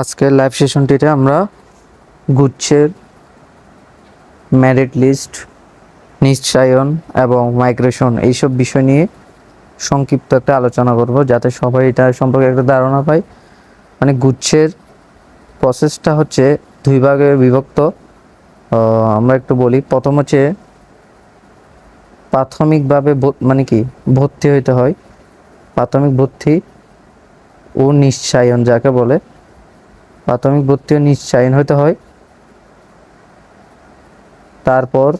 আজকের লাইভ সেশনটিতে আমরা গুচ্ছের merit list নিশ্চয়ন এবং মাইগ্রেশন এইসব বিষয় নিয়ে সংক্ষিপ্ত একটা আলোচনা করব যাতে সবাই এটা সম্পর্কে একটা ধারণা পায়। মানে গুচ্ছের প্রসেসটা হচ্ছে দুই ভাগে বিভক্ত। আমরা একটু বলি। প্রথম হচ্ছে প্রাথমিকভাবে মানে কি, ভর্তি হইতে হয়। প্রাথমিক ভর্তি ও নিশ্চয়ন যাকে বলে। প্রাথমিক ভর্তি ও নিশ্চয়ন হতে হয়। তারপর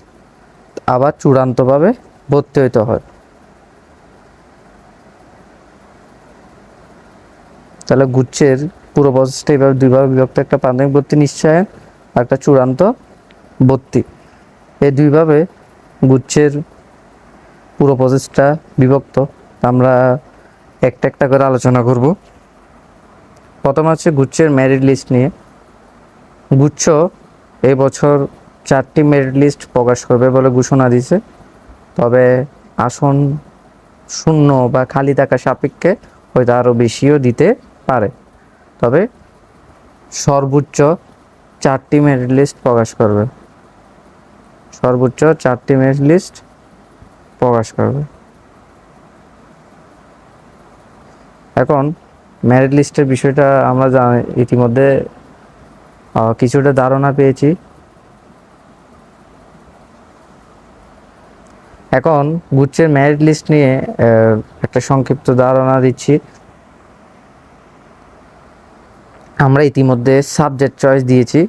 আবার চূড়ান্তভাবে ভর্তি হইতে হয়। তাহলে গুচ্ছের পুরো প্রসেসটা এভাবে দুইভাবে বিভক্ত, একটা প্রাথমিক ভর্তি নিশ্চয়ন আর একটা চূড়ান্ত ভর্তি। এই দুইভাবে গুচ্ছের পুরো প্রসেসটা বিভক্ত। আমরা একটা একটা করে আলোচনা করব। প্রথম আছে গুচ্ছের মেরিট লিস্ট নিয়ে। গুচ্ছ এই বছর চারটি মেরিট লিস্ট প্রকাশ করবে বলে ঘোষণা দিয়েছে। তবে আসন শূন্য বা খালি থাকা সাপেক্ষে হয়তো আরও বেশিও দিতে পারে। তবে সর্বোচ্চ চারটি মেরিট লিস্ট প্রকাশ করবে। সর্বোচ্চ চারটি মেরিট লিস্ট প্রকাশ করবে। এখন মেরিট লিস্টের বিষয়টা আমরা ইতিমধ্যে কিছুটা ধারণা পেয়েছি। এখন, গুচ্ছের মেরিট লিস্ট নিয়ে একটা সংক্ষিপ্ত ধারণা দিচ্ছি। আমরা ইতিমধ্যে সাবজেক্ট চয়েস দিয়েছি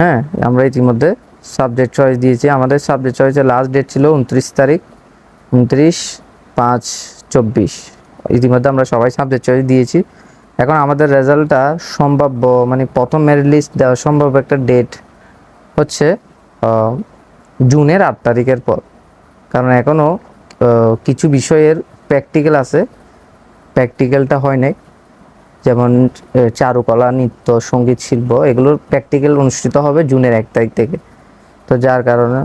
হ্যাঁ? আমরা ইতিমধ্যে সাবজেক্ট চয়েস দিয়েছি। আমাদের সাবজেক্ট চয়েসের লাস্ট ডেট ছিল উনত্রিশ তারিখ, উনত্রিশ পাঁচ চব্বিশ। ইতিমধ্যে আমরা সবাই সাবজেক্ট চয়েস দিয়েছি। এখন আমাদের রেজাল্টটা সম্ভাব্য মানে প্রথম মেরিট লিস্ট দেওয়া সম্ভব একটা ডেট হচ্ছে জুনের আট তারিখের পর। কারণ এখনও কিছু বিষয়ের প্র্যাকটিক্যাল আছে। প্র্যাকটিক্যালটা হয় নাই। যেমন চারুকলা, নৃত্য, সংগীত, শিল্প, এগুলোর প্র্যাকটিক্যাল অনুষ্ঠিত হবে জুনের এক তারিখ থেকে। তো যার কারণে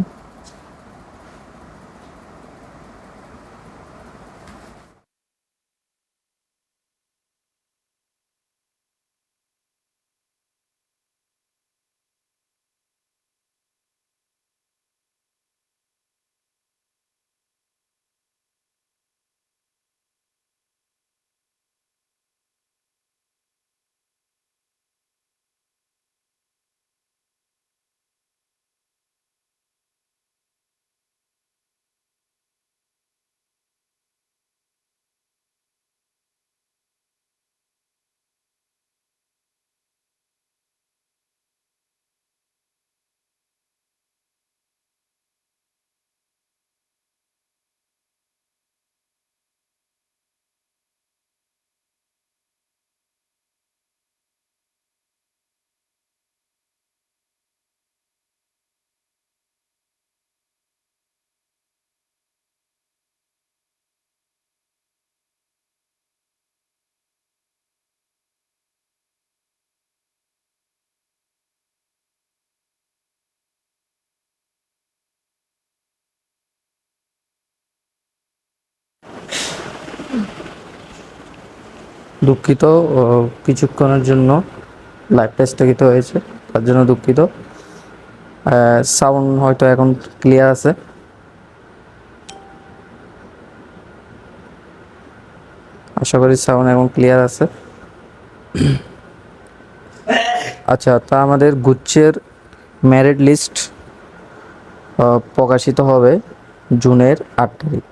দুঃখিত কিছুক্ষণের জন্য লাইভটা স্থগিত হয়েছে, তার জন্য দুঃখিত। সাউন্ড হয়তো এখন ক্লিয়ার আছে। আশা করি সাউন্ড এখন ক্লিয়ার আছে। আচ্ছা তা আমাদের গুচ্ছের মেরিট লিস্ট প্রকাশিত হবে জুনের আট তারিখ।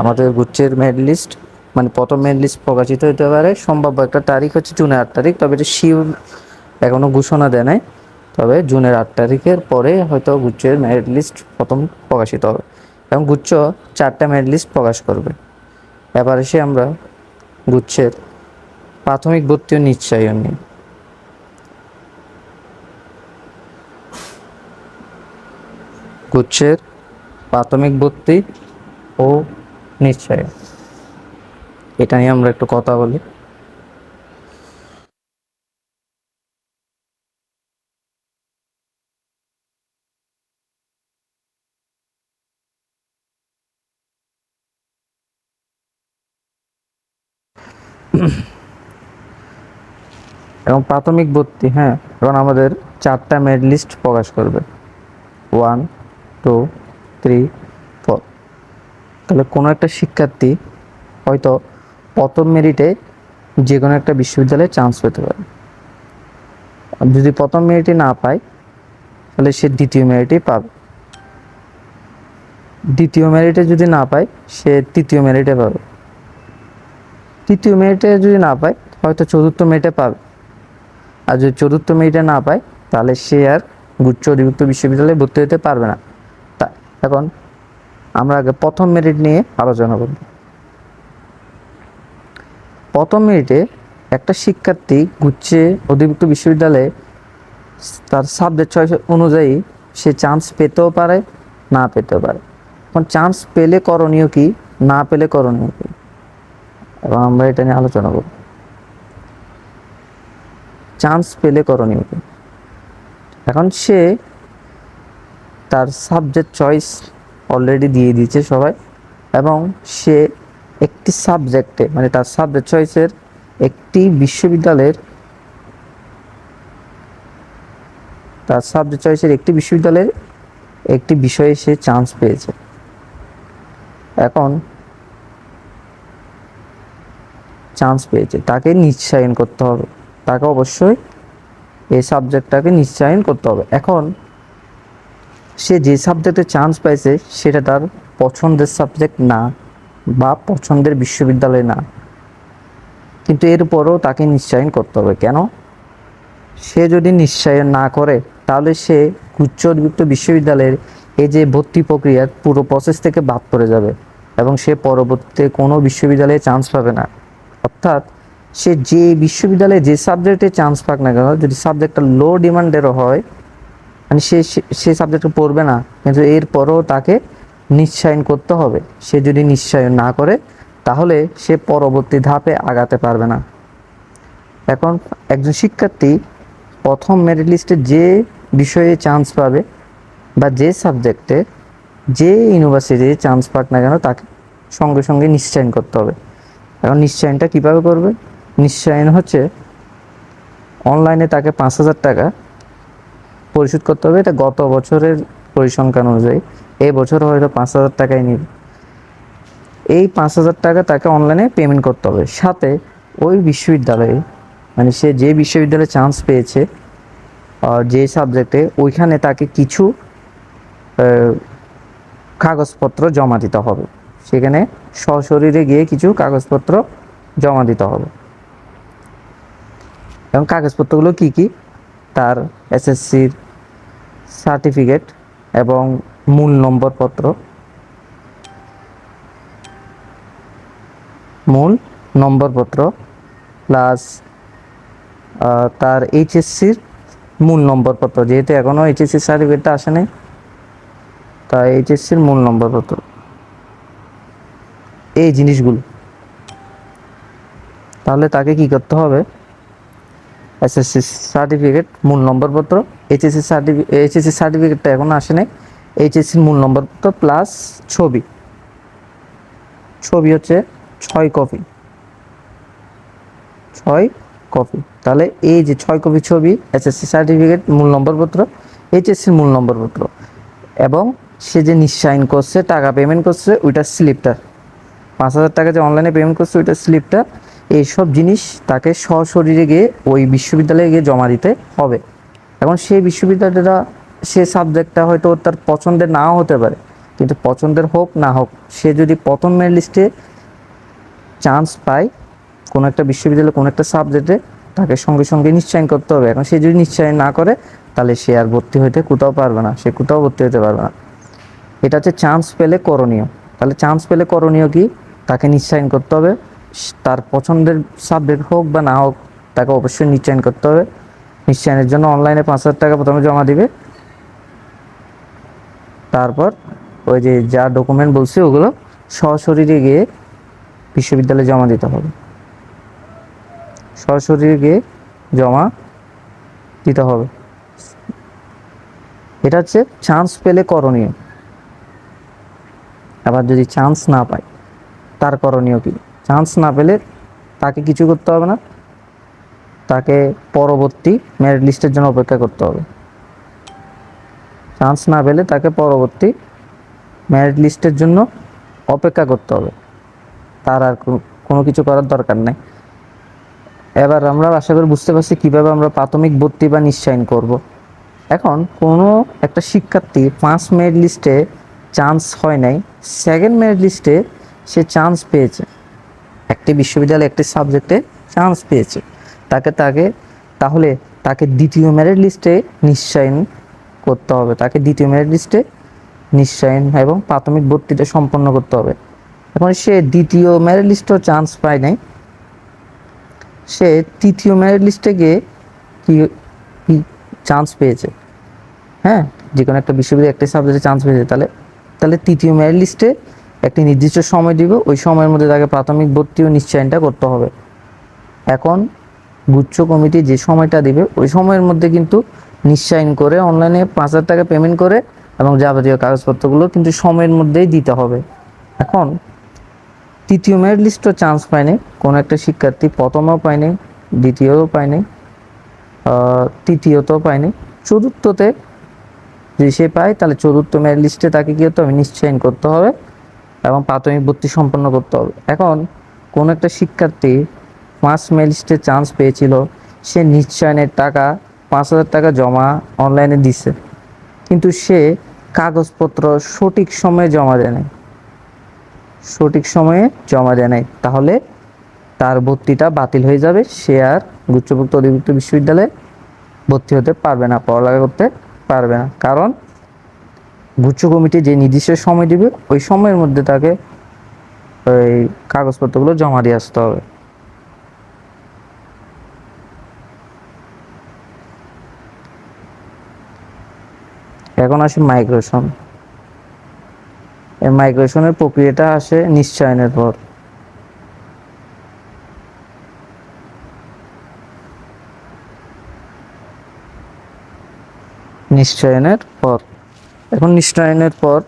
আমাদের গুচ্ছের মেরিট লিস্ট মানে প্রথম মেরিট লিস্ট প্রকাশিত হতে পারে। সম্ভাব্য একটা তারিখ হচ্ছে জুনের আট তারিখ, তবে এটা শিওর এখনও ঘোষণা দেয় নাই। তবে জুনের আট তারিখের পরে হয়তো গুচ্ছের মেরিট লিস্ট প্রথম প্রকাশিত হবে। এবং গুচ্ছ চারটা মেরিট লিস্ট প্রকাশ করবে। এবার এসে আমরা গুচ্ছের প্রাথমিক ভর্তি ও নিশ্চয়ন নিয়ে গুচ্ছের প্রাথমিক ভর্তি ও নিশ্চয় এটা নিয়ে আমরা একটু কথা বলি। এবং প্রাথমিক ভর্তি হ্যাঁ এখন আমাদের চারটা মেরিট লিস্ট প্রকাশ করবে। ওয়ান টু থ্রি ফোর তাহলে কোনো একটা শিক্ষার্থী হয়তো প্রথম মেরিটে যে কোনো একটা বিশ্ববিদ্যালয়ে চান্স পেতে পারে। যদি প্রথম মেরিটে না পায়, তাহলে সে দ্বিতীয় মেরিটে পাবে। দ্বিতীয় মেরিটে যদি না পায়, সে তৃতীয় মেরিটে পাবে। তৃতীয় মেরিটে যদি না পায়, হয়তো চতুর্থ মেরিটে পাবে। আর যদি চতুর্থ মেরিটে না পায়, তাহলে সে আর গুচ্ছ অধিভুক্ত বিশ্ববিদ্যালয়ে ভর্তি হতে পারবে না। তা, এখন আমরা আগে প্রথম মেরিট নিয়ে আলোচনা করব। প্রথম মিনিটে একটা শিক্ষার্থী গুচ্ছে অধিভুক্ত বিশ্ববিদ্যালয়ে। তার সাবজেক্ট চয়েস অনুযায়ী সে চান্স পেতেও পারে, না পেতেও পারে। এখন চান্স পেলে করণীয় কি, না পেলে করণীয় কি? এবং আমরা এটা নিয়ে আলোচনা করব। চান্স পেলে করণীয় কি? এখন সে তার সাবজেক্ট চয়েস অলরেডি দিয়ে দিয়েছে সবাই এবং সে একটি সাবজেক্টে মানে তার সাবজেক্ট চয়েসের একটি বিশ্ববিদ্যালয়ের, তার সাবজেক্ট চয়েসের একটি বিশ্ববিদ্যালয়ের একটি বিষয়ে সে চান্স পেয়েছে। এখন চান্স পেয়েছে। তাকে নিশ্চয়ন করতে হবে। তাকে অবশ্যই এই সাবজেক্টটাকে নিশ্চয়ন করতে হবে। এখন সে যে সাবজেক্টে চান্স পাইছে, সেটা তার পছন্দের সাবজেক্ট না। বা পছন্দের বিশ্ববিদ্যালয় না। কিন্তু এরপরও তাকে নিশ্চয়ন করতে হবে। কেন? সে যদি নিশ্চয়ন না করে, তাহলে সে উচ্চ অধিভুক্ত বিশ্ববিদ্যালয়ের এই যে ভর্তি প্রক্রিয়ার পুরো প্রসেস থেকে বাদ পড়ে যাবে এবং সে পরবর্তীতে কোনো বিশ্ববিদ্যালয়ে চান্স পাবে না। অর্থাৎ সে যে বিশ্ববিদ্যালয়ে যে সাবজেক্টে চান্স পাক না কেন, যদি সাবজেক্টটা লো ডিমান্ডেরও হয় মানে সে, সে- সে সাবজেক্টে পড়বে না, কিন্তু এরপরও তাকে নিশ্চয়ন করতে হবে। সে যদি নিশ্চয়ন না করে, তাহলে সে পরবর্তী ধাপে আগাতে পারবে না। এখন একজন শিক্ষার্থী প্রথম মেরিট লিস্টে যে বিষয়ে চান্স পাবে বা যে সাবজেক্টে যে ইউনিভার্সিটিতে চান্স পাক না কেন, তাকে সঙ্গে সঙ্গে নিশ্চয়ন করতে হবে। এখন নিশ্চয়নটা কীভাবে করবে? নিশ্চয়ন হচ্ছে অনলাইনে তাকে পাঁচ হাজার টাকা পরিশোধ করতে হবে। এটা গত বছরের পরিসংখ্যান অনুযায়ী। এই বছর হয়তো পাঁচ হাজার টাকাই নিবে। এই পাঁচ হাজার টাকা তাকে অনলাইনে পেমেন্ট করতে হবে। সাথে ওই বিশ্ববিদ্যালয়ে মানে সে যে বিশ্ববিদ্যালয়ে চান্স পেয়েছে যে সাবজেক্টে ওইখানে তাকে কিছু কাগজপত্র জমা দিতে হবে। সেখানে সশরীরে গিয়ে কিছু কাগজপত্র জমা দিতে হবে। এবং কাগজপত্রগুলো কি কি? তার এসএসসির সার্টিফিকেট এবং মূল নম্বরপত্র। মূল নম্বরপত্র প্লাস তার এইচএসসির মূল নম্বরপত্র। যেহেতু এখনও এইচএসসির সার্টিফিকেটটা আসে নাই তাই এইচএসসির মূল নম্বরপত্র। এই জিনিসগুলো। তাহলে তাকে কি করতে হবে? এসএসসি সার্টিফিকেট মূল নম্বরপত্র। এইচএসসি সার্টিফিকেট এইচএসসি সার্টিফিকেটটা এখনও আসে নাই এইচএসসির মূল নম্বরপত্র প্লাস ছবি। ছবি হচ্ছে ছয় কপি। ছয় কপি। তাহলে এই যে ছয় কপি ছবি এসএসসি সার্টিফিকেট মূল নম্বরপত্র এইচএসসির মূল নম্বরপত্র এবং সে যে নিঃসাইন করছে, টাকা পেমেন্ট করছে ওইটার স্লিপটা পাঁচ হাজার টাকা যে অনলাইনে পেমেন্ট করছে ওইটার স্লিপটা এইসব জিনিস তাকে সশরীরে গিয়ে ওই বিশ্ববিদ্যালয়ে গিয়ে জমা দিতে হবে। এখন সেই বিশ্ববিদ্যালয়টা সে সাবজেক্টটা হয়তো তার পছন্দের নাও হতে পারে। কিন্তু পছন্দের হোক না হোক, সে যদি প্রথম মেরিট লিস্টে চান্স পায়, কোনো একটা বিশ্ববিদ্যালয়ে কোনো একটা সাবজেক্টে তাকে সঙ্গে সঙ্গে নিশ্চয়ন করতে হবে। এখন সে যদি নিশ্চয়ন না করে, তাহলে সে আর ভর্তি হইতে কোথাও পারবে না, সে কোথাও ভর্তি হতে পারবে না। এটা হচ্ছে চান্স পেলে করণীয়। তাহলে চান্স পেলে করণীয় কি? তাকে নিশ্চয়ন করতে হবে। তার পছন্দের সাবজেক্ট হোক বা না হোক, তাকে অবশ্যই নিশ্চয়ন করতে হবে। নিশ্চয়নের জন্য অনলাইনে পাঁচ হাজার টাকা প্রথমে জমা দিবে। তারপর ওই যে যা ডকুমেন্ট বলছি, ওগুলো সশরীরে গিয়ে বিশ্ববিদ্যালয়ে জমা দিতে হবে। সরাসরি গিয়ে জমা দিতে হবে। এটা হচ্ছে চান্স পেলে করণীয়। আবার যদি চান্স না পায়, তার করণীয় কি? চান্স না পেলে তাকে কিছু করতে হবে না। তাকে পরবর্তী মেরিট লিস্টের জন্য অপেক্ষা করতে হবে। চান্স না পেলে তাকে পরবর্তী মেরিট লিস্টের জন্য অপেক্ষা করতে হবে। তার আর কোনো- কোনো কিছু করার দরকার নেই। এবার আমরা আশা করি বুঝতে পারছি কীভাবে আমরা প্রাথমিক ভর্তি বা নিশ্চয়ন করব। এখন কোনো একটা শিক্ষার্থী পাঁচ মেরিট লিস্টে চান্স হয় নাই সেকেন্ড মেরিট লিস্টে সে চান্স পেয়েছে। একটি বিশ্ববিদ্যালয়ে একটি সাবজেক্টে চান্স পেয়েছে। তাকে তাকে তাহলে তাকে দ্বিতীয় মেরিট লিস্টে নিশ্চয়ন করতে হবে। তাকে দ্বিতীয় মেরিট লিস্টে নিশ্চয়ন এবং প্রাথমিক ভর্তিটা সম্পন্ন করতে হবে। এখন সে দ্বিতীয় মেরিট লিস্টও চান্স পায় নাই। সে তৃতীয় মেরিট লিস্টে গিয়ে কি চান্স পেয়েছে? হ্যাঁ যে কোনো একটা বিশ্ববিদ্যালয়ে একটা সাবজেক্টে চান্স পেয়েছে। তাহলে তাহলে তৃতীয় মেরিট লিস্টে একটি নির্দিষ্ট সময় দিব। ওই সময়ের মধ্যে তাকে প্রাথমিক ভর্তি ও নিশ্চয়নটা করতে হবে। এখন গুচ্ছ কমিটি যে সময়টা দিবে, ওই সময়ের মধ্যে কিন্তু নিশ্চয়ন করে অনলাইনে পাঁচ হাজার টাকা পেমেন্ট করে এবং যাবতীয় কাগজপত্রগুলো কিন্তু সময়ের মধ্যেই দিতে হবে। এখন, তৃতীয় মেরিট লিস্টও চান্স পায়নি। কোনো একটা শিক্ষার্থী প্রথমেও পায়নি, দ্বিতীয়ও পায়নি তৃতীয়তেও পায়নি। চতুর্থতে যদি সে পায়, তাহলে চতুর্থ মেরিট লিস্টে তাকে কি হতে হবে? নিশ্চয়ন করতে হবে এবং প্রাথমিক ভর্তি সম্পন্ন করতে হবে। এখন, কোন একটা শিক্ষার্থী পাঁচ মেরিট লিস্টে চান্স পেয়েছিল, সে নিশ্চয়নের টাকা পাঁচ হাজার টাকা জমা অনলাইনে দিছে। কিন্তু সে কাগজপত্র সঠিক সময়ে জমা দেয় নাই। সঠিক সময়ে জমা দেয় নাই। তাহলে তার ভর্তিটা বাতিল হয়ে যাবে। সে আর গুচ্ছভুক্ত অধিভুক্ত বিশ্ববিদ্যালয়ে ভর্তি হতে পারবে না, পড়ালেখা করতে পারবে না। কারণ গুচ্ছ কমিটি যে নির্দিষ্ট সময় দিবে, ওই সময়ের মধ্যে তাকে ওই কাগজপত্রগুলো জমা দিয়ে আসতে হবে। এখন আসে মাইগ্রেশন এই মাইগ্রেশনের প্রক্রিয়াটা আসে নিশ্চয়নের পর। নিশ্চয়নের পর। এখন নিশ্চয়নের পর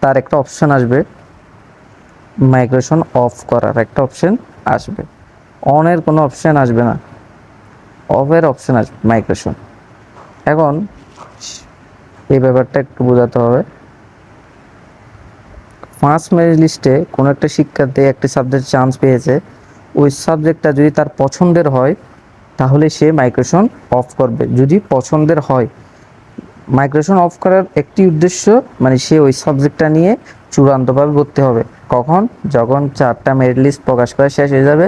তার একটা অপশন আসবে। মাইগ্রেশন অফ করার একটা অপশন আসবে। অনের কোনো অপশন আসবে না। অফের অপশন আসবে মাইগ্রেশন এখন এই ব্যাপারটা একটু বোঝাতে হবে। ফার্স্ট মেরিট লিস্টে কোনো একটা শিক্ষার্থী একটি সাবজেক্ট চান্স পেয়েছে। ওই সাবজেক্টটা যদি তার পছন্দের হয়, তাহলে সে মাইগ্রেশন অফ করবে। যদি পছন্দের হয় মাইগ্রেশন অফ করার একটি উদ্দেশ্য মানে সে ওই সাবজেক্টটা নিয়ে চূড়ান্তভাবে ভর্তি হবে। কখন? যখন চারটা মেরিট লিস্ট প্রকাশ করা শেষ হয়ে যাবে,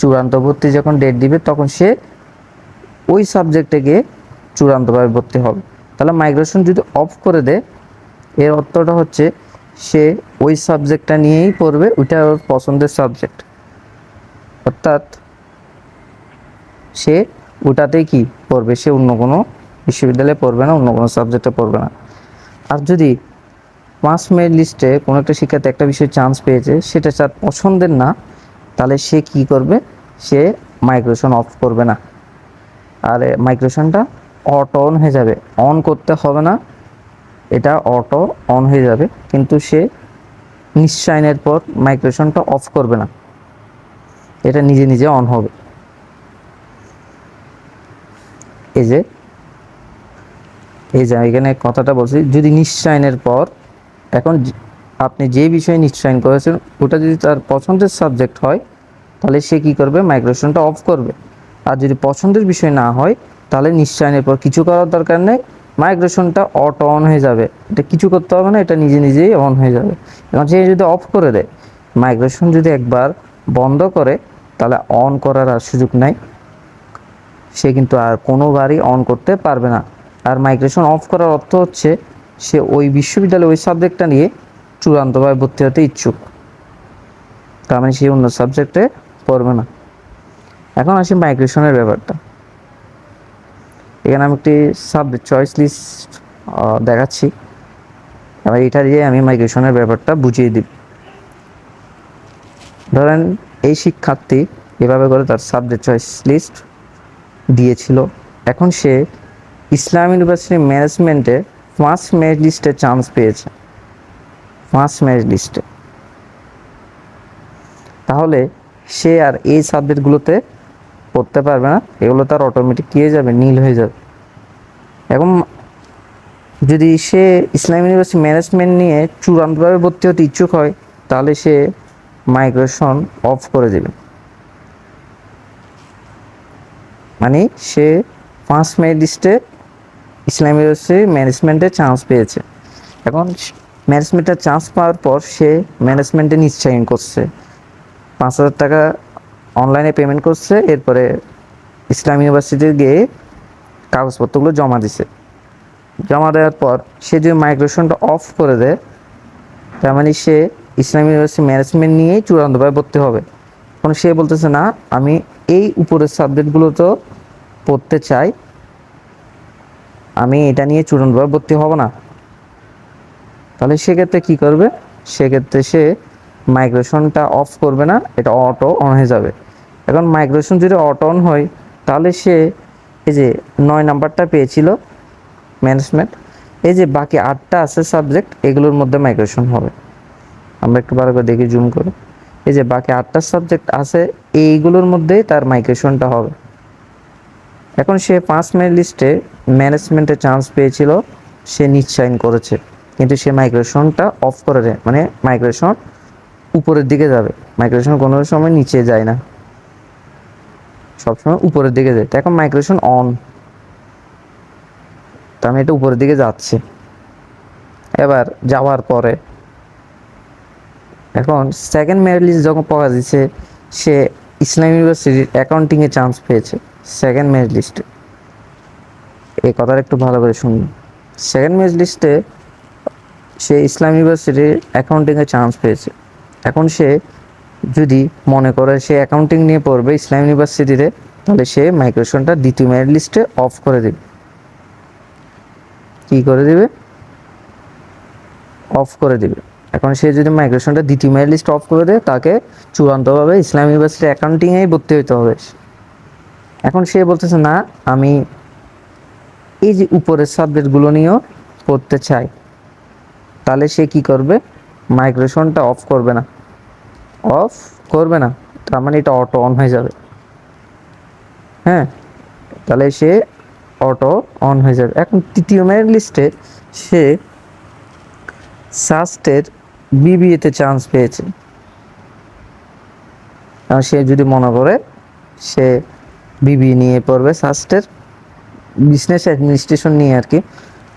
চূড়ান্ত ভর্তি যখন ডেট দিবে, তখন সে ওই সাবজেক্টে গিয়ে চূড়ান্তভাবে ভর্তি হবে। তাহলে মাইগ্রেশন যদি অফ করে দেয়, এর অর্থটা হচ্ছে সে ওই সাবজেক্টটা নিয়েই পড়বে, ওইটা ওর পছন্দের সাবজেক্ট অর্থাৎ সে ওটাতেই কি পড়বে? সে অন্য কোনো বিশ্ববিদ্যালয়ে পড়বে না, অন্য কোনো সাবজেক্টে পড়বে না। আর যদি পাঁচ মেরিট লিস্টে কোনো একটা শিক্ষার্থী একটা বিষয়ে চান্স পেয়েছে, সেটা তার পছন্দের না, তাহলে সে কি করবে? সে মাইগ্রেশন অফ করবে না। আর মাইগ্রেশনটা অটো অন হয়ে যাবে। অন করতে হবে না। এটা অটো অন হয়ে যাবে। কিন্তু সে নিশ্চয়নের পর মাইগ্রেশনটা অফ করবে না। এটা নিজে নিজে অন হবে। এই যে এই যে এখানে কথাটা বলছি, যদি নিশ্চয়নের পর, এখন আপনি যে বিষয়ে নিশ্চয়ন করেছেন, ওটা যদি তার পছন্দের সাবজেক্ট হয়, তাহলে সে কি করবে? মাইগ্রেশনটা অফ করবে। আর যদি পছন্দের বিষয় না হয় তাহলে নিশ্চয়নের পর কিছু করার দরকার নেই। মাইগ্রেশনটা অটো অন হয়ে যাবে। এটা কিছু করতে হবে না, এটা নিজে নিজেই অন হয়ে যাবে। এখন সে যদি অফ করে দেয় মাইগ্রেশন যদি একবার বন্ধ করে, তাহলে অন করার আর সুযোগ নাই। সে কিন্তু আর কোনোবারই অন করতে পারবে না। আর মাইগ্রেশন অফ করার অর্থ হচ্ছে, সে ওই বিশ্ববিদ্যালয়ে ওই সাবজেক্টটা নিয়ে চূড়ান্তভাবে ভর্তি হতে ইচ্ছুক। তার মানে সে অন্য সাবজেক্টে পড়বে না। এখন আসি মাইগ্রেশনের ব্যাপারটা। এখানে আমি একটি সাবজেক্ট চয়েস লিস্ট দেখাচ্ছি। এবার এটা দিয়ে আমি মাইগ্রেশনের ব্যাপারটা বুঝিয়ে দিব ধরেন, এই শিক্ষার্থী এভাবে করে তার সাবজেক্ট চয়েস লিস্ট দিয়েছিল। এখন সে ইসলাম ইউনিভার্সিটি ম্যানেজমেন্টে ফার্স্ট মেরিট লিস্টে চান্স পেয়েছে। ফার্স্ট মেরিট লিস্টে তাহলে সে আর এই সাবজেক্টগুলোতে পড়তে পারবে না, এগুলো তার অটোমেটিক কী হয়ে যাবে? নীল হয়ে যাবে। এবং যদি সে ইসলাম ইউনিভার্সিটি ম্যানেজমেন্ট নিয়ে চূড়ান্তভাবে ভর্তি হতে ইচ্ছুক হয়, তাহলে সে মাইগ্রেশন অফ করে দেবে। মানে সে ফার্স্ট মেরিট লিস্টে ইসলাম ইউনিভার্সিটি ম্যানেজমেন্টে চান্স পেয়েছে। এখন ম্যানেজমেন্টের চান্স পাওয়ার পর সে ম্যানেজমেন্টে নিশ্চয়ন করছে। পাঁচ হাজার টাকা অনলাইনে পেমেন্ট করছে, এরপরে ইসলাম ইউনিভার্সিটি গিয়ে কাগজপত্রগুলো জমা দিছে। জমা দেওয়ার পর সে যদি মাইগ্রেশনটা অফ করে দেয়, তার মানে সে ইসলাম ইউনিভার্সিটি ম্যানেজমেন্ট নিয়েই চূড়ান্তভাবে ভর্তি হবে। এখন সে বলতেছে না, আমি এই উপরের সাবজেক্টগুলো তো পড়তে চাই, আমি এটা নিয়ে চূড়ান্তভাবে ভর্তি হব না। তাহলে সেক্ষেত্রে কি করবে? সেক্ষেত্রে সে মাইগ্রেশনটা অফ করবে না, এটা অটো অন হয়ে যাবে। এখন মাইগ্রেশন যদি অটো অন হয়, তাহলে সে এই যে নয় নাম্বারটা পেয়েছিল ম্যানেজমেন্ট এই যে বাকি আটটা আছে সাবজেক্ট এগুলোর মধ্যে মাইগ্রেশন হবে। আমরা একটু ভালো করে দেখি জুম করে। এই যে বাকি আটটা সাবজেক্ট আছে, এইগুলোর মধ্যেই তার মাইগ্রেশনটা হবে। এখন সে পাঁচ মেরিট লিস্টে ম্যানেজমেন্টে চান্স পেয়েছিল, সে নিশ্চয়ন করেছে। কিন্তু সে মাইগ্রেশনটা অফ করে দেয় মানে মাইগ্রেশন উপরের দিকে যাবে। মাইগ্রেশন কোনো সময় নিচে যায় না। সবসময় উপরের দিকে যায় এখন মাইগ্রেশন অন তো আমি এটা উপরের দিকে যাচ্ছে। এবার যাওয়ার পরে এখন সেকেন্ড মেরিট যখন পাওয়া যাচ্ছে সে ইসলাম ইউনিভার্সিটির অ্যাকাউন্টিংয়ে চান্স পেয়েছে। সেকেন্ড মেরিট লিস্টে এই কথাটা একটু ভালো করে শুনুন। সেকেন্ড মেরিট লিস্টে সে ইসলাম ইউনিভার্সিটির অ্যাকাউন্টিংয়ে চান্স পেয়েছে। এখন সে যদি মনে করে সে অ্যাকাউন্টিং নিয়ে পড়বে ইসলাম ইউনিভার্সিটিতে তাহলে সে মাইগ্রেশনটা দ্বিতীয় মেরিট লিস্টে অফ করে দেবে। কি করে দেবে? অফ করে দিবে। এখন সে যদি মাইগ্রেশনটা দ্বিতীয় মেরিট লিস্ট অফ করে দেয়, তাকে চূড়ান্তভাবে ইসলাম ইউনিভার্সিটি অ্যাকাউন্টিংয়েই ভর্তি হতে হবে। এখন সে বলতেছে, না, আমি এই যে উপরের সাবজেক্টগুলো নিয়েও পড়তে চাই, তাহলে সে কি করবে? মাইগ্রেশনটা অফ করবে না। অফ করবে না। তার মানে এটা অটো অন হয়ে যাবে। হ্যাঁ? তাহলে সে অটো অন হয়ে যাবে। এখন তৃতীয় মেরিট লিস্টে সে সাস্টের বিবিএতে চান্স পেয়েছে। আর সে যদি মনে করে সে বিবি নিয়ে পড়বে সাস্টের বিজনেস অ্যাডমিনিস্ট্রেশন নিয়ে আর কি,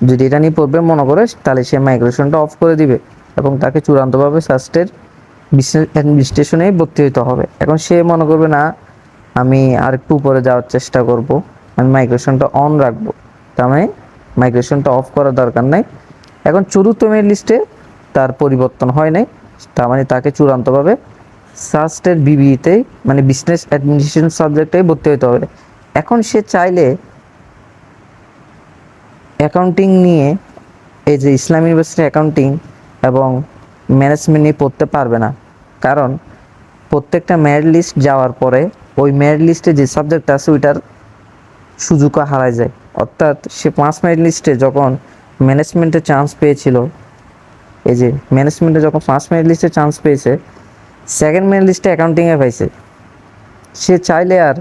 যদি এটা নিয়ে পড়বে মনে করে, তাহলে সে মাইগ্রেশনটা অফ করে দিবে এবং তাকে চূড়ান্তভাবে সাস্টের অ্যাডমিনিস্ট্রেশনে ভর্তি হতে হবে। এখন সে মনে করবে, না, আমি আর একটু উপরে যাওয়ার চেষ্টা করব। আমি মাইগ্রেশনটা অন রাখব। তার মানে মাইগ্রেশনটা অফ করার দরকার নাই। এখন চতুর্থ মেরিট লিস্টে তার পরিবর্তন হয় নাই। তার মানে তাকে চূড়ান্তভাবে সাস্টের বিবিতেই মানে বিজনেস অ্যাডমিনিস্ট্রেশন সাবজেক্টেই ভর্তি হতে হবে। এখন সে চাইলে অ্যাকাউন্টিং নিয়ে এই যে ইসলাম ইউনিভার্সিটি অ্যাকাউন্টিং এবং ম্যানেজমেন্ট নিয়ে পড়তে পারবে না। কারণ প্রত্যেকটা মেরিট লিস্ট যাওয়ার পরে ওই মেরিট লিস্টে যে সাবজেক্ট আছে, ওইটার সুযোগও হারায় যায়। অর্থাৎ সে পাঁচ মেরিট লিস্টে যখন ম্যানেজমেন্টে চান্স পেয়েছিল, এই যে ম্যানেজমেন্টে যখন ফার্স্ট মেরিট লিস্টে চান্স পেয়েছে সেকেন্ড মেরিট লিস্টে অ্যাকাউন্টিংয়ে পাইছে। সে চাইলে আর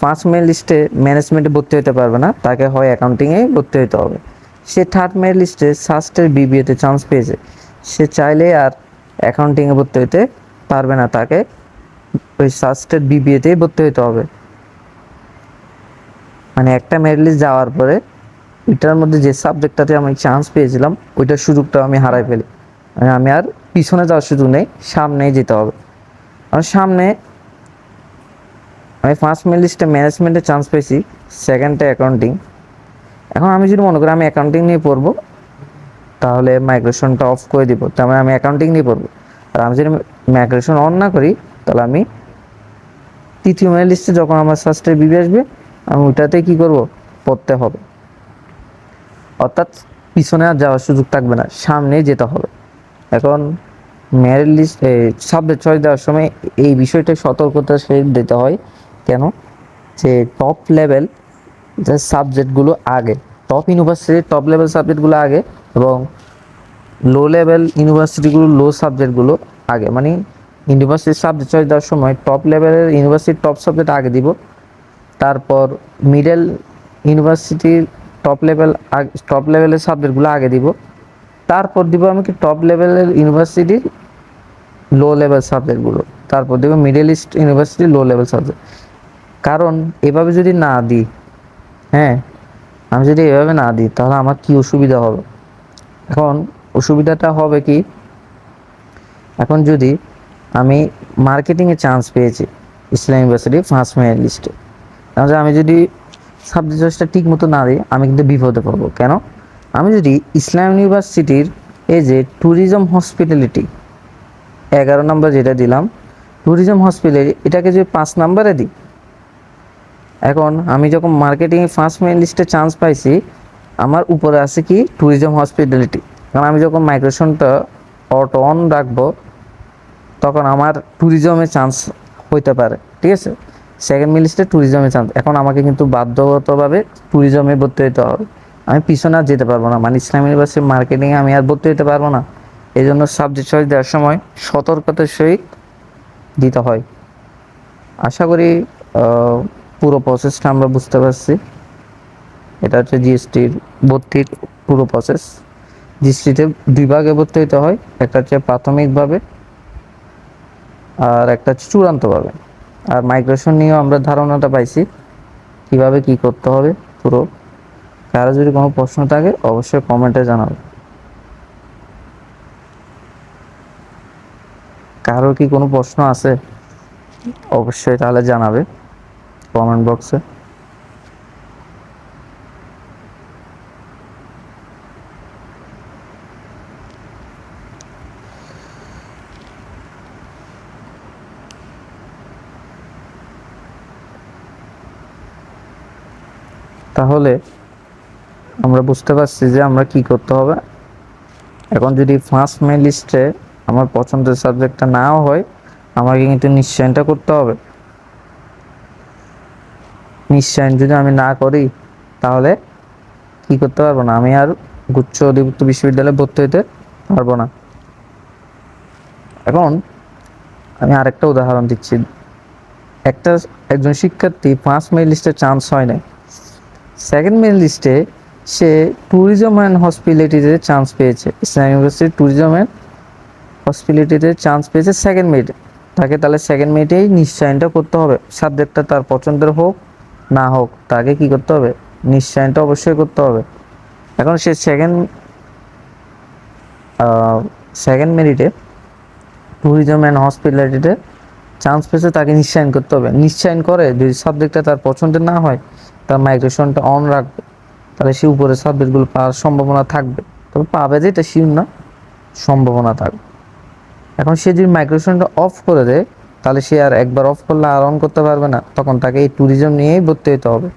ফার্স্ট মেরিট লিস্টে ম্যানেজমেন্টে ভর্তি হতে পারবে না, তাকে হয় অ্যাকাউন্টিংয়ে ভর্তি হতে হবে। সে থার্ড মেরিট লিস্টে সাস্টের বিবিএতে চান্স পেয়েছে। সে চাইলে আর অ্যাকাউন্টিংয়ে ভর্তি হতে পারবে না তাকে, ওই সাস্টের বিবিএতেই ভর্তি হতে হবে। মানে একটা মেরিট লিস্ট যাওয়ার পরে ওইটার মধ্যে যে সাবজেক্টটাতে আমি চান্স পেয়েছিলাম, ওইটার সুযোগটা আমি হারাই ফেলি। মানে আমি আর পিছনে যাওয়ার সুযোগ নেই, সামনেই যেতে হবে। আর সামনে আমি ফার্স্ট মেরিট লিস্টে ম্যানেজমেন্টে চান্স পেয়েছি সেকেন্ডে অ্যাকাউন্টিং এখন আমি যদি মনে করি আমি অ্যাকাউন্টিং নিয়ে পড়ব, তাহলে মাইগ্রেশনটা অফ করে দিব। তার মানে আমি অ্যাকাউন্টিং নিয়ে পড়ব। আর আমি যদি মাইগ্রেশন অন না করি, তাহলে আমি তৃতীয় মেরিট লিস্টে যখন আমার সাস্টের বিবি আসবে, আমি ওইটাতে কি করব? পড়তে হবে। অর্থাৎ পিছনে আর যাওয়ার সুযোগ থাকবে না, সামনেই যেতে হবে। এখন মেরিট লিস্ট সাবজেক্ট চয়েস দেওয়ার সময় এই বিষয়টা সতর্কতা সে দিতে হয়, কেন? যে টপ লেভেল যে সাবজেক্টগুলো আগে টপ ইউনিভার্সিটির টপ লেভেল সাবজেক্টগুলো আগে এবং লো লেভেল ইউনিভার্সিটিগুলো লো সাবজেক্টগুলো আগে মানে ইউনিভার্সিটির সাবজেক্ট চয়েস দেওয়ার সময় টপ লেভেলের ইউনিভার্সিটির টপ সাবজেক্ট আগে দিব, তারপর মিডল ইউনিভার্সিটির টপ লেভেল টপ লেভেলের সাবজেক্টগুলো আগে দিব, তারপর দিব আমি কি টপ লেভেলের ইউনিভার্সিটির লো লেভেল সাবজেক্টগুলো তারপর দেবো Middle East University low level subject কারণ এভাবে যদি না দিই হ্যাঁ আমি যদি এভাবে না দিই তাহলে আমার কি অসুবিধা হবে? এখন অসুবিধাটা হবে কি এখন যদি আমি মার্কেটিংয়ে চান্স পেয়েছি, ইসলাম ইউনিভার্সিটি ফার্স্ট মেরিট লিস্টে তাহলে আমি যদি সাবজেক্ট চয়েসটা ঠিক মতো না দিই, আমি কিন্তু বিপদে পড়ব। কেন? আমি যদি ইসলাম ইউনিভার্সিটির এই যে ট্যুরিজম হসপিটালিটি এগারো নম্বর যেটা দিলাম ট্যুরিজম হসপিটালিটি এটাকে যদি পাঁচ নম্বরে দিই, এখন আমি যখন মার্কেটিংয়ে ফার্স্ট মেইন লিস্টে চান্স পাইছি, আমার উপরে আছে কি ট্যুরিজম হসপিটালিটি কারণ আমি যখন মাইগ্রেশনটা অটো অন রাখব, তখন আমার ট্যুরিজমে চান্স হইতে পারে, ঠিক আছে? সেকেন্ড মেইন লিস্টে ট্যুরিজমে চান্স এখন আমাকে কিন্তু বাধ্যগতভাবে ট্যুরিজমে ভর্তি হতে হবে। আমি পিছনে আর যেতে পারব না মানে ইসলাম ইউনিভার্সিটি মার্কেটিংয়ে আমি আর ভর্তি হতে পারব না। এই জন্য সাবজেক্ট চয়েস দেওয়ার সময় সতর্কতার সহিত দিতে হয়। আশা করি পুরো প্রসেসটা আমরা বুঝতে পারছি। এটা হচ্ছে জিএসটির ভর্তির পুরো প্রসেস জিএসটিতে দুই ভাগে ভর্তি হয়, একটা হচ্ছে প্রাথমিকভাবে আর একটা হচ্ছে চূড়ান্তভাবে। আর মাইগ্রেশন নিয়েও আমরা ধারণাটা পাইছি, কীভাবে কি করতে হবে পুরো। কারও যদি কোনো প্রশ্ন থাকে, অবশ্যই কমেন্টে জানাবে। কারও কি কোনো প্রশ্ন আছে, অবশ্যই তাহলে জানাবে কমেন্ট বক্সে। তাহলে আমরা বুঝতে পারছি যে আমরা কি করতে হবে। এখন যদি ফার্স্ট মে লিস্টে আমার পছন্দের সাবজেক্টটা নাও হয়, আমাকে কিন্তু নিশ্চয়নটা করতে হবে। নিশ্চয়ন যদি আমি না করি, তাহলে কি করতে পারব না? আমি আর গুচ্ছ অধিভুক্ত বিশ্ববিদ্যালয়ে ভর্তি হতে পারব না। এখন আমি আরেকটা উদাহরণ দিচ্ছি। একটা, একজন শিক্ষার্থী ফার্স্ট মে লিস্টে চান্স হয় নাই। সেকেন্ড মেন লিস্টে সে ট্যুরিজম অ্যান্ড হসপিটালিটিতে চান্স পেয়েছে। ইসলাম ইউনিভার্সিটি ট্যুরিজম অ্যান্ড হসপিটালিটিতে চান্স পেয়েছে সেকেন্ড মেরিটে তাকে তাহলে সেকেন্ড মেরিটেই নিশ্চয়নটা করতে হবে। সাবজেক্টটা তার পছন্দের হোক, না হোক, তাকে কি করতে হবে? নিশ্চয়নটা অবশ্যই করতে হবে। এখন সে সেকেন্ড সেকেন্ড মেরিটে ট্যুরিজম অ্যান্ড হসপিটালিটিতে চান্স পেয়েছে তাকে নিশ্চয়ন করতে হবে। নিশ্চয়ন করে যদি সাবজেক্টটা তার পছন্দের না হয়, তার মাইগ্রেশনটা অন রাখবে। তাহলে সে উপরে সাবজেক্টগুলো পাওয়ার সম্ভাবনা থাকবে। তবে পাবে যে এটা শিওর না, সম্ভাবনা থাকবে। এখন সে যদি মাইগ্রেশনটা অফ করে দেয়, তাহলে সে আর একবার অফ করলে আর অন করতে পারবে না। তখন তাকে এই ট্যুরিজম নিয়েই ভর্তি হতে হবে।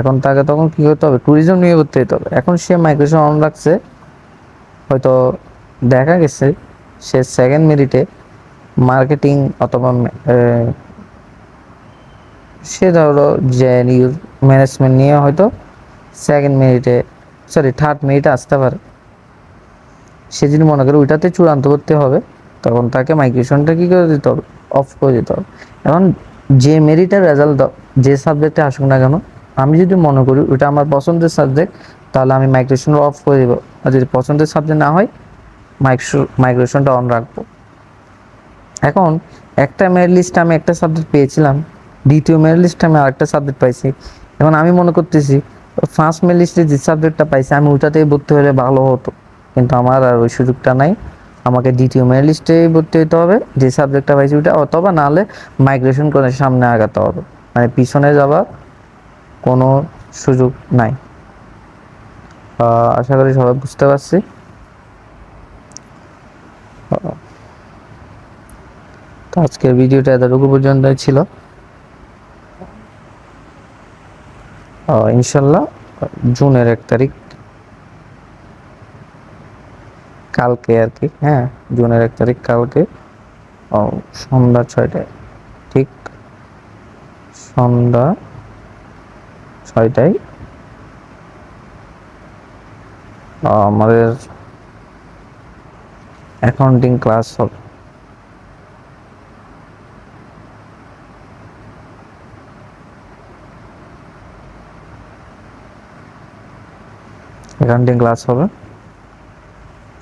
এখন তাকে তখন কি করতে হবে? ট্যুরিজম নিয়ে ভর্তি হতে হবে। এখন সে মাইগ্রেশন অন রাখছে, হয়তো দেখা গেছে সে সেকেন্ড মেরিটে মার্কেটিং অথবা সে ধরো যে ম্যানেজমেন্ট নিয়ে হয়তো সেকেন্ড মিনিটে সরি থার্ড মিনিটে আসতে পারে। সে যদি মনে করে ওইটাতে চূড়ান্ত করতে হবে, তখন তাকে মাইগ্রেশনটা কী করে দিতে হবে? অফ করে দিতে হবে। এখন যে মেরিটের রেজাল্ট যে সাবজেক্টে আসুক না কেন, আমি যদি মনে করি ওটা আমার পছন্দের সাবজেক্ট তাহলে আমি মাইগ্রেশন অফ করে দেবো। আর যদি পছন্দের সাবজেক্ট না হয় মাইগ্রেশনটা অন রাখব। এখন একটা মেরিট লিস্টে আমি একটা সাবজেক্ট পেয়েছিলাম, দ্বিতীয় মেরিট লিস্টে আমি আরেকটা সাবজেক্ট পাইছি। এখন আমি মনে করতেছি ফার্স্ট মেরিট লিস্টে যে সাবজেক্টটা পাইছি, আমি ওটাতেই ভর্তি হলে ভালো হতো। কিন্তু আমার আর ওই সুযোগটা নাই। আমাকে দ্বিতীয় মেরিট লিস্টে ভর্তি হতে হবে, যে সাবজেক্টটা পাইছি ওটা অথবা নাহলে মাইগ্রেশন করে সামনে আগাতে হবে। মানে পিছনে যাওয়ার কোনো সুযোগ নাই। আশা করি সবাই বুঝতে পারছি। তো আজকের ভিডিওটা এতটুকু পর্যন্তই ছিল। ইনশাল্লাহ জুনের এক তারিখ। কালকে আর কি হ্যাঁ জুনের এক তারিখ কালকে। সন্ধ্যা ছয়টায়, ঠিক? সন্ধ্যা ছয়টায়। আমাদের অ্যাকাউন্টিং ক্লাস হবে। অ্যাকাউন্টিং ক্লাস হবে।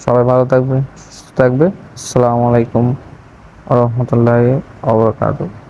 সবাই ভালো থাকবে সুস্থ থাকবে আসসালামু আলাইকুম রহমতুল্লাহ অবরাকাতুহ